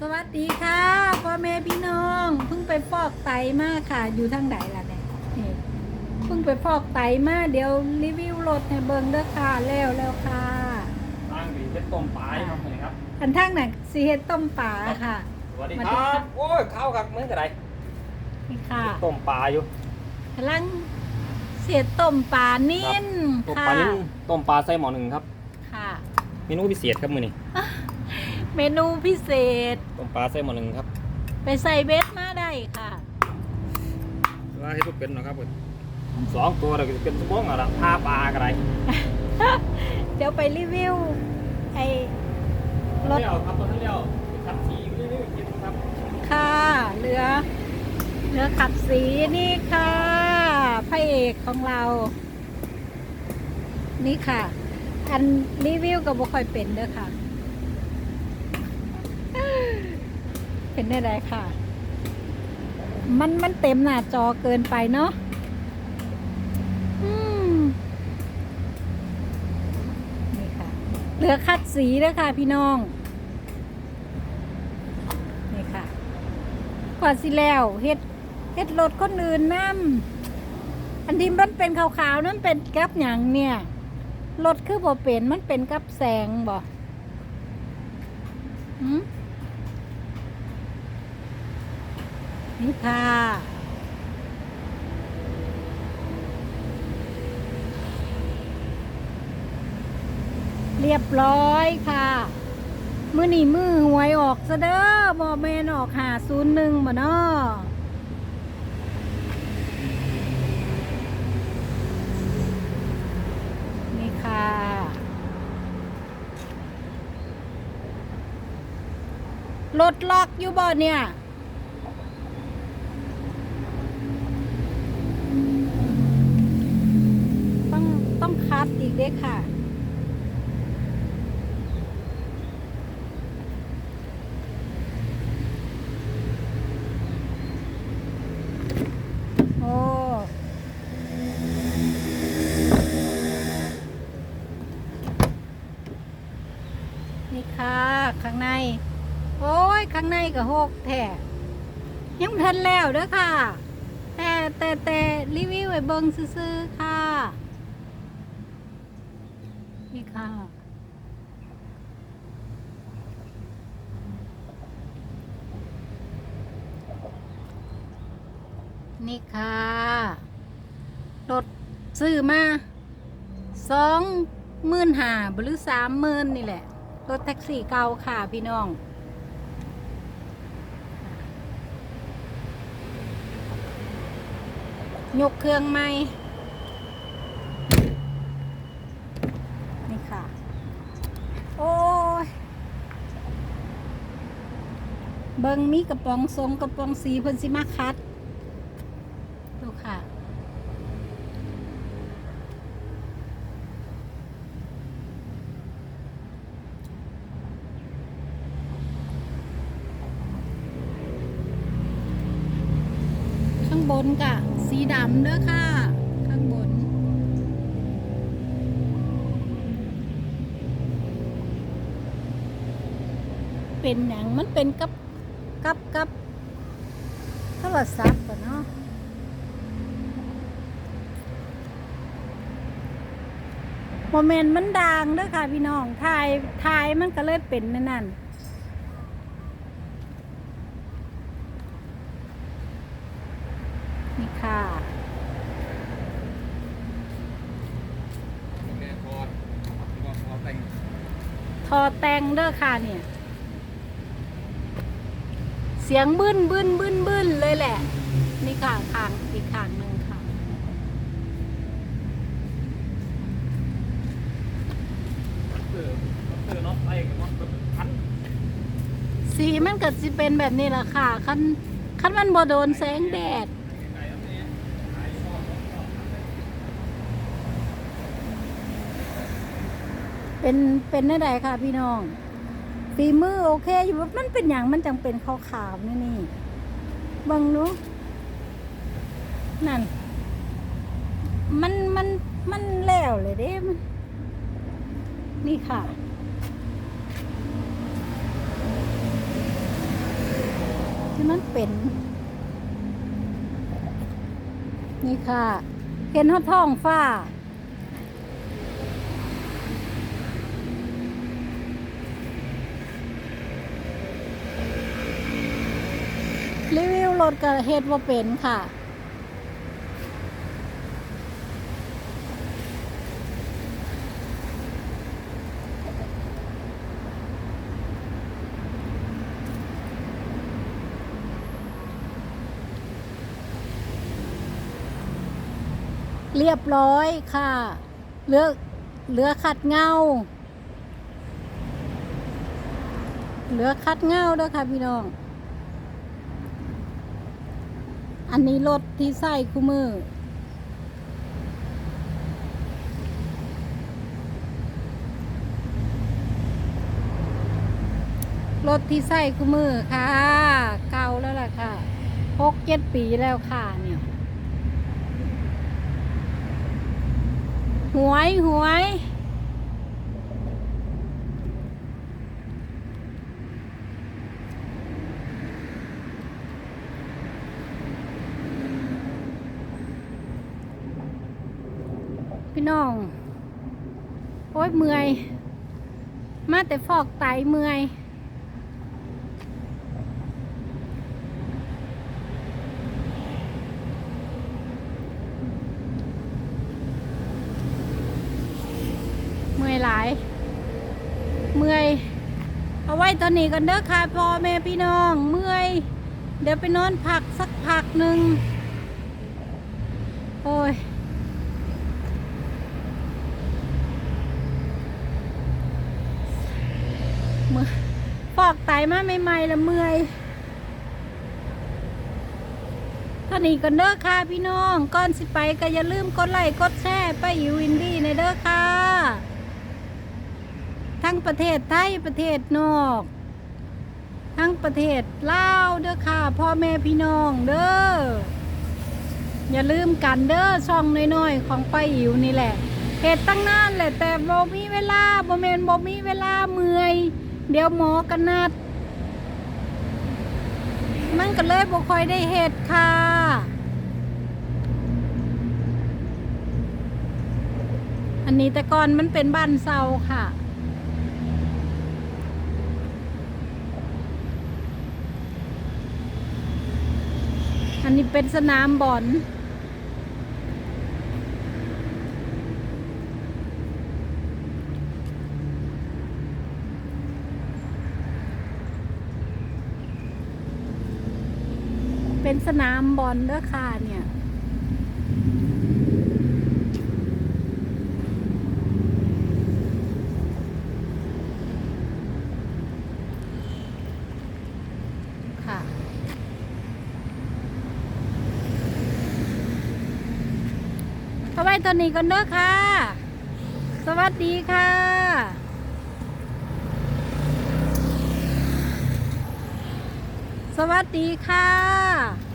สวัสดีค่ะพ่อแม่พี่น้องเพิ่งไปฟอกไตมาค่ะ อยู่ทางไหนล่ะเนี่ยนี่เพิ่งไปฟอกไตมาเดี๋ยวรีวิวรถให้เบิ่งเด้อค่ะแล้วแล้วค่ะตั้งดีเพชรต้มปลายครับนี่ครับอันทางไหนสีเฮ็ดต้มปลาค่ะ สวัสดีสวัสคดีรัค่ะบโอ้ยข้าวกับมื้อจะไรนี่ค่ะต้มปลาอยู่กำลังเสียต้มปลานิ่นต้มค่ะปลานิ่มต้มปลาใส่หม้อหนึ่งครับ ค่ะเมนูพิเศษครับมื้อนี้ เมนูพิเศษ ต้มปลาใส่หม้อหนึ่งครับไปใส่เบ็ดมาได้ค่ะว่าให้ทุกเป็นเนาะครับสองตัวเราก็จะเป็นสมองอะไรผ้าปลากระไรเดี๋ยวไปรีวิวไอ้รถเลี้ยวครับตัวนั้นเลี้ยวขับสีเรื่อยๆกินครับค่ะเรือเรือขับสีนี่ค่ะพระเอกของเรา นี่ค่ะ อันรีวิวก็บ่ค่อยเป็นเด้อค่ะ เป็นได้ไรค่ะ มันมันเต็มหน้าจอเกินไปเนาะอืมนี่ค่ะเรือคัดสีเด้อค่ะพี่น้อง นี่ค่ะกว่าสิแล้วเฮ็ดเฮ็ดรถคนอื่นนั่นอันที่มันเป็นขาวๆนั่นเป็นกับหยังเนี่ยรถคือบ่เป็นมันเป็นกับแสงบ่หืม ค่ะเรียบร้อยค่ะมือนี่มือหวยออกซะเด้อบอแมนออกหาศูนย์หนึ่งบ่เนาะนี่ค่ะ รถล็อกอยู่บ่เนี่ย ต้องคัดอีกเด้ค่ะ โอ้นี่ค่ะ ข้างใน โอ้ย ข้างในก็หกแท้ยังทันแล้วเด้อค่ะ แต่แต่แต่รีวิวไว้เบิงซื่อๆค่ะ นี่ ค่ะนี่ค่ะ รถซื้อมาสองหมื่นหาหรือสามหมื่นนี่แหละ รถแท็กซี่เก่าค่ะพี่น้อง ยกเครื่องใหม่ ค่ะ โอ้ย เบิงมีกระป๋องทรงกระป๋องสีเพิ่นสิมาคัด ดูค่ะ ข้างบนกะสีดำเด้อค่ะ เป็นอย่างมันเป็นกับกับกับโทรศัพท์อะเนาะโมเมนต์มันดังเด้อค่ะพี่น้องถ่ายถ่ายมันก็เลยเป็นนั่นนั่นนี่ค่ะแม่พอดพอแต่งทอแตงเด้อค่ะเนี่ย เสียงบึ้นบึ้นบึ้นบึ้นเลยแหละ นี่ค่ะขางอีกขางหนึ่งค่ะ สีมันก็สิเป็นแบบนี้แหละค่ะคันคันมันบ่โดนแสงแดดเป็นเป็นได้ไดค่ะพี่น้อง ฝีมือโอเคอยู่ว่ามันเป็นอย่างมันจังเป็นขาวๆนี่นี่บังดูนั่น มันมันมันแล้วเลยเด้มัน นี่ค่ะที่มันเป็น นี่ค่ะ เห็นเขาท้องฟ้า รีวิวรถกับเฮ็ดว่าเป็นค่ะเรียบร้อยค่ะ เลือเหลือขัดเงา เหลือคัดเงาด้วยค่ะพี่น้อง อันนี้รถที่ใส่คู่มือ รถที่ใส่คู่มือค่ะ เก่าแล้วล่ะค่ะหกเจ็ดปีแล้วค่ะเนี่ยหวยหวย พี่ น้อง โอ้ยเมื่อย มาแต่ฟอกไตเมื่อยเมื่อยหลาย เมื่อย เอาไว้ตอนนี้กันเด้อค่ะพ่อแม่พี่น้อง เมื่อย เดี๋ยวไปนอนพักสักพักหนึ่งโอ้ย เมื่อย ฟอกไตมาใหม่ๆล้วเมื่อยตอนนี้กันเด้อค่ะพี่น้องก่อนสิไปก็อย่าลืมกดไลค์กดแชร์ไปอยู่วินดี้ในเด้อค่ะ ทั้งประเทศไทยประเทศนอก ทั้งประเทศลาวเด้อค่ะพ่อแม่พี่น้องเด้ออย่าลืมกันเด้อช่องน้อยๆ ของป้าอิ๋วนี่แหละเหตุตั้งนานแหละแต่บ่มีเวลาบ่แมนบ่มีเวลาเมื่อย เดี๋ยวหมอกันนัด มันก็เลยบ่ค่อยได้เฮ็ดค่ะอันนี้แต่ก่อนมันเป็นบ้านเซาค่ะ อันนี้เป็นสนามบอล เป็นสนามบอลเด้อค่ะเนี่ยค่ะเอาไว้ตอนนี้ก่อนเด้อค่ะ สวัสดีค่ะสวัสดีค่ะ